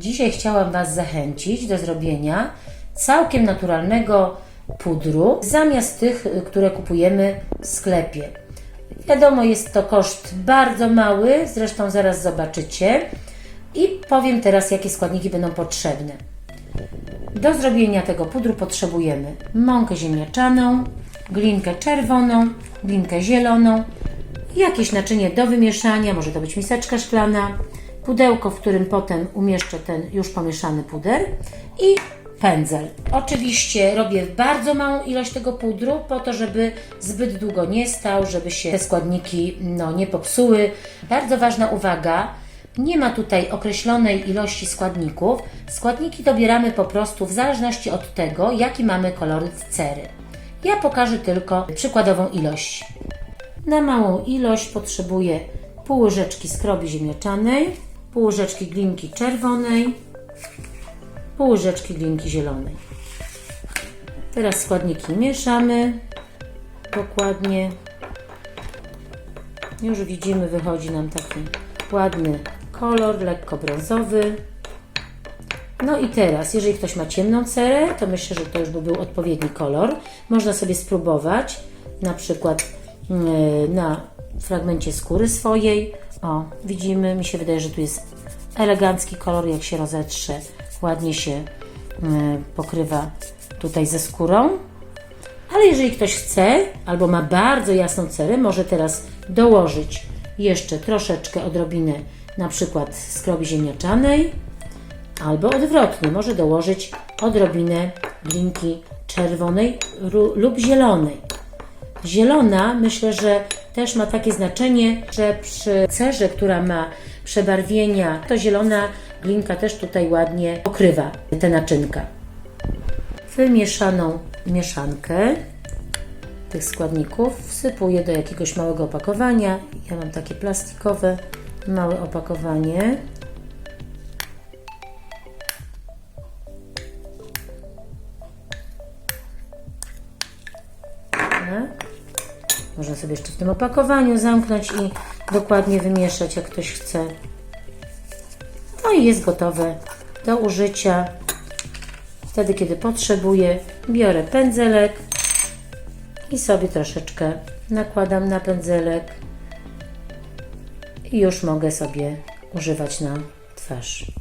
Dzisiaj chciałam Was zachęcić do zrobienia całkiem naturalnego pudru zamiast tych, y, które kupujemy w sklepie. Wiadomo, jest to koszt bardzo mały, zresztą zaraz zobaczycie. I powiem teraz, jakie składniki będą potrzebne. Do zrobienia tego pudru potrzebujemy mąkę ziemniaczaną, glinkę czerwoną, glinkę zieloną, jakieś naczynie do wymieszania, może to być miseczka szklana, pudełko, w którym potem umieszczę ten już pomieszany puder i pędzel. Oczywiście robię bardzo małą ilość tego pudru po to, żeby zbyt długo nie stał, żeby się te składniki no, nie popsuły. Bardzo ważna uwaga, nie ma tutaj określonej ilości składników. Składniki dobieramy po prostu w zależności od tego, jaki mamy koloryt cery. Ja pokażę tylko przykładową ilość. Na małą ilość potrzebuję pół łyżeczki skrobi ziemniaczanej, pół łyżeczki glinki czerwonej, pół łyżeczki glinki zielonej. Teraz składniki mieszamy dokładnie. Już widzimy, wychodzi nam taki ładny kolor, lekko brązowy. No i teraz, jeżeli ktoś ma ciemną cerę, to myślę, że to już by był odpowiedni kolor. Można sobie spróbować, na przykład yy, na fragmencie skóry swojej. O, widzimy, mi się wydaje, że tu jest elegancki kolor, jak się rozetrze, ładnie się yy, pokrywa tutaj ze skórą. Ale jeżeli ktoś chce, albo ma bardzo jasną cerę, może teraz dołożyć jeszcze troszeczkę odrobinę na przykład skrobi ziemniaczanej, albo odwrotnie, może dołożyć odrobinę glinki czerwonej lub zielonej. Zielona myślę, że też ma takie znaczenie, że przy cerze, która ma przebarwienia, to zielona glinka też tutaj ładnie pokrywa te naczynka. Wymieszaną mieszankę tych składników wsypuję do jakiegoś małego opakowania. Ja mam takie plastikowe, małe opakowanie. Tak. Można sobie jeszcze w tym opakowaniu zamknąć i dokładnie wymieszać, jak ktoś chce. No i jest gotowe do użycia. Wtedy, kiedy potrzebuję, biorę pędzelek i sobie troszeczkę nakładam na pędzelek i już mogę sobie używać na twarz.